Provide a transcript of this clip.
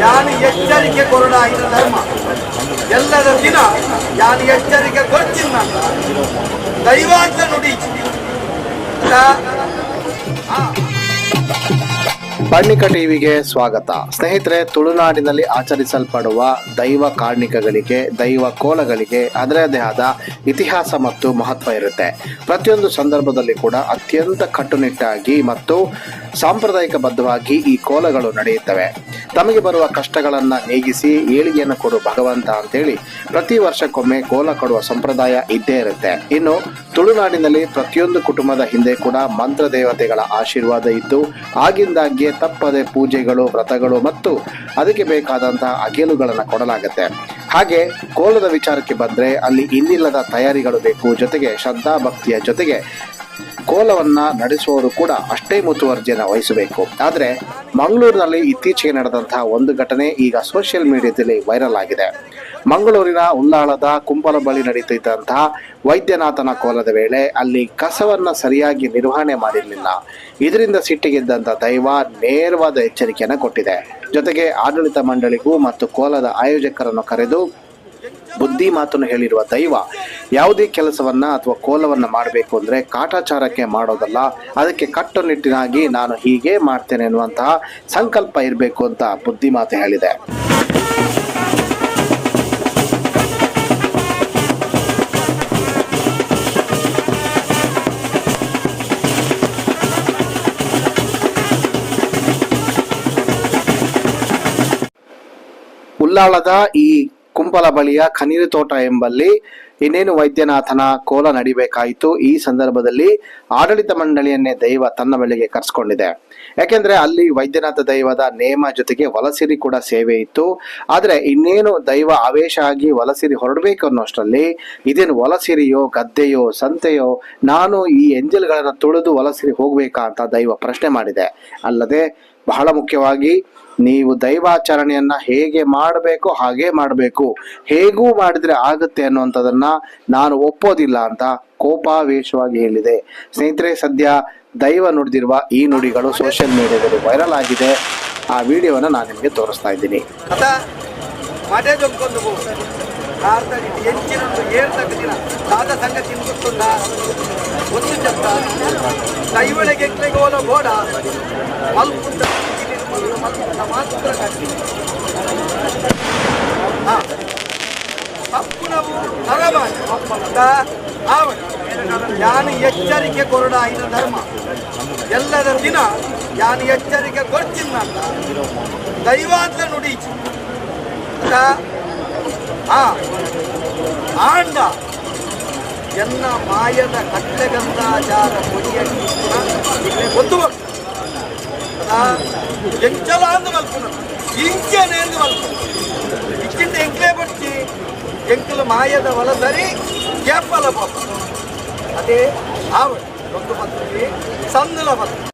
ಯಾನು ಎಚ್ಚರಿಕೆ ಕೊರಡ ಇದು ಧರ್ಮ ಎಲ್ಲರ ದಿನ ಯಾನು ಎಚ್ಚರಿಕೆ ಕೊಡ್ತೀನಿ ದೈವಾಂತ ನುಡಿ ಪರ್ಣಿಕ ಟಿವಿಗೆ ಸ್ವಾಗತ. ಸ್ನೇಹಿತರೆ, ತುಳುನಾಡಿನಲ್ಲಿ ಆಚರಿಸಲ್ಪಡುವ ದೈವ ಕಾರ್ಣಿಕಗಳಿಗೆ, ದೈವ ಕೋಲಗಳಿಗೆ ಅದರದೇ ಆದ ಇತಿಹಾಸ ಮತ್ತು ಮಹತ್ವ ಇರುತ್ತೆ. ಪ್ರತಿಯೊಂದು ಸಂದರ್ಭದಲ್ಲಿ ಕೂಡ ಅತ್ಯಂತ ಕಟ್ಟುನಿಟ್ಟಾಗಿ ಮತ್ತು ಸಾಂಪ್ರದಾಯಿಕ ಬದ್ಧವಾಗಿ ಈ ಕೋಲಗಳು ನಡೆಯುತ್ತವೆ. ತಮಗೆ ಬರುವ ಕಷ್ಟಗಳನ್ನು ನೀಗಿಸಿ ಏಳಿಗೆಯನ್ನು ಕೊಡು ಭಗವಂತ ಅಂತೇಳಿ ಪ್ರತಿ ವರ್ಷಕ್ಕೊಮ್ಮೆ ಕೋಲ ಕೊಡುವ ಸಂಪ್ರದಾಯ ಇದ್ದೇ ಇರುತ್ತೆ. ಇನ್ನು ತುಳುನಾಡಿನಲ್ಲಿ ಪ್ರತಿಯೊಂದು ಕುಟುಂಬದ ಹಿಂದೆ ಕೂಡ ಮಂತ್ರ ದೇವತೆಗಳ ಆಶೀರ್ವಾದ ಇದ್ದು, ಆಗಿಂದಾಗ್ಗೆ ತಪ್ಪದೆ ಪೂಜೆಗಳು, ವ್ರತಗಳು ಮತ್ತು ಅದಕ್ಕೆ ಬೇಕಾದಂತಹ ಅಗೇಲುಗಳನ್ನು ಕೊಡಲಾಗುತ್ತೆ. ಹಾಗೆ ಕೋಲದ ವಿಚಾರಕ್ಕೆ ಬಂದರೆ ಅಲ್ಲಿ ಇನ್ನಿಲ್ಲದ ತಯಾರಿಗಳು ಬೇಕು ಜೊತೆಗೆ ಶ್ರದ್ಧಾ ಭಕ್ತಿಯ ಜೊತೆಗೆ ಕೋಲವನ್ನ ನಡೆಸುವವರು ಕೂಡ ಅಷ್ಟೇ ಮುತುವರ್ಜಿಯನ್ನು ವಹಿಸಬೇಕು. ಆದರೆ ಮಂಗಳೂರಿನಲ್ಲಿ ಇತ್ತೀಚೆಗೆ ನಡೆದಂತಹ ಒಂದು ಘಟನೆ ಈಗ ಸೋಷಿಯಲ್ ಮೀಡಿಯಾದಲ್ಲಿ ವೈರಲ್ ಆಗಿದೆ. ಮಂಗಳೂರಿನ ಉಲ್ಲಾಳದ ಕುಂಬಲ ಬಳಿ ನಡೀತಿದ್ದಂತಹ ವೈದ್ಯನಾಥನ ಕೋಲದ ವೇಳೆ ಅಲ್ಲಿ ಕಸವನ್ನ ಸರಿಯಾಗಿ ನಿರ್ವಹಣೆ ಮಾಡಿರಲಿಲ್ಲ. ಇದರಿಂದ ಸಿಟ್ಟಿಗೆದ್ದಂತ ದೈವ ನೇರವಾದ ಎಚ್ಚರಿಕೆಯನ್ನು ಕೊಟ್ಟಿದೆ. ಜೊತೆಗೆ ಆಡಳಿತ ಮಂಡಳಿಗೂ ಮತ್ತು ಕೋಲದ ಆಯೋಜಕರನ್ನು ಕರೆದು ಬುದ್ಧಿ ಮಾತನ್ನು ಹೇಳಿರುವ ದೈವ ಯಾವುದೇ ಕೆಲಸವನ್ನ ಅಥವಾ ಕೋಲವನ್ನ ಮಾಡಬೇಕು ಅಂದ್ರೆ ಕಾಟಾಚಾರಕ್ಕೆ ಮಾಡೋದಲ್ಲ. ಅದಕ್ಕೆ ಕಟ್ಟುನಿಟ್ಟಿನಾಗಿ ನಾನು ಹೀಗೆ ಮಾಡ್ತೇನೆ ಎನ್ನುವಂತಹ ಸಂಕಲ್ಪ ಇರಬೇಕು ಅಂತ ಬುದ್ಧಿ ಮಾತು ಹೇಳಿದೆ. ಉಲ್ಲಾಳದ ಈ ಕುಂಪಲ ಬಳಿಯ ಖನಿರು ತೋಟ ಎಂಬಲ್ಲಿ ಇನ್ನೇನು ವೈದ್ಯನಾಥನ ಕೋಲ ನಡಿಬೇಕಾಯಿತು ಈ ಸಂದರ್ಭದಲ್ಲಿ ಆಡಳಿತ ಮಂಡಳಿಯನ್ನೇ ದೈವ ತನ್ನ ಬಳಿಗೆ ಕರೆಸ್ಕೊಂಡಿದೆ. ಯಾಕೆಂದ್ರೆ ಅಲ್ಲಿ ವೈದ್ಯನಾಥ ದೈವದ ನೇಮ ಜೊತೆಗೆ ವಲಸಿರಿ ಕೂಡ ಸೇವೆ ಇತ್ತು. ಆದ್ರೆ ಇನ್ನೇನು ದೈವ ಆವೇಶ ಆಗಿ ವಲಸಿರಿ ಹೊರಡಬೇಕು ಅನ್ನೋಷ್ಟರಲ್ಲಿ ಇದೇನು ವಲಸಿರಿಯೋ, ಗದ್ದೆಯೋ, ಸಂತೆಯೋ, ನಾನು ಈ ಎಂಜಲ್ಗಳನ್ನ ತುಳಿದು ವಲಸಿರಿ ಹೋಗ್ಬೇಕಾ ಅಂತ ದೈವ ಪ್ರಶ್ನೆ ಮಾಡಿದೆ. ಅಲ್ಲದೆ ಬಹಳ ಮುಖ್ಯವಾಗಿ ನೀವು ದೈವಾಚರಣೆಯನ್ನ ಹೇಗೆ ಮಾಡಬೇಕು, ಹಾಗೆ ಮಾಡಬೇಕು. ಹೇಗೂ ಮಾಡಿದ್ರೆ ಆಗುತ್ತೆ ಅನ್ನುವಂಥದ್ದನ್ನ ನಾನು ಒಪ್ಪೋದಿಲ್ಲ ಅಂತ ಕೋಪಾವೇಶವಾಗಿ ಹೇಳಿದೆ. ಸ್ನೇಹಿತರೆ, ಸದ್ಯ ದೈವ ನುಡಿದಿರುವ ಈ ನುಡಿಗಳು ಸೋಷಿಯಲ್ ಮೀಡಿಯಾದಲ್ಲಿ ವೈರಲ್ ಆಗಿದೆ. ಆ ವಿಡಿಯೋವನ್ನು ನಾನು ನಿಮಗೆ ತೋರಿಸ್ತಾ ಇದ್ದೀನಿ. ಒಂದು ಚಪ್ಪ ದೈವಳಿಗೆ ಹೋದ ಗೋಡ ಮಲ್ಪುಂಡ ಮಲ್ಪುಂಡ ಮಾತ್ರ ಕಟ್ಟಿ ಹಾ ತಪ್ಪು ನಾವು ನರಬಾರಿ ಆವಣ ಯಾನು ಎಚ್ಚರಿಕೆ ಕೊರಡ ಇದು ಧರ್ಮ ಎಲ್ಲರ ದಿನ ಯಾನು ಎಚ್ಚರಿಕೆ ಕೊಡ್ತೀನಿ ಅಂತ ದೈವಾಂತ ನುಡಿ ಆ ಆಂಡ ಎನ್ನ ಮಾಯದ ಕಟ್ಟೆಗಂಧಾಚಾರ ಕೊಡಿಯಲ್ಲಿ ಒಂದು ఎంచలాంది వల్పున్నారు ఇంకేనేది వల్పున్నారు ఇచ్చింటే ఎంకలే పట్టి ఎంకలు మాయద వల్ల వలసరి కేపల పోతారు అదే ఆవిడ రెండు పద్ధతి సందుల పద్ధతి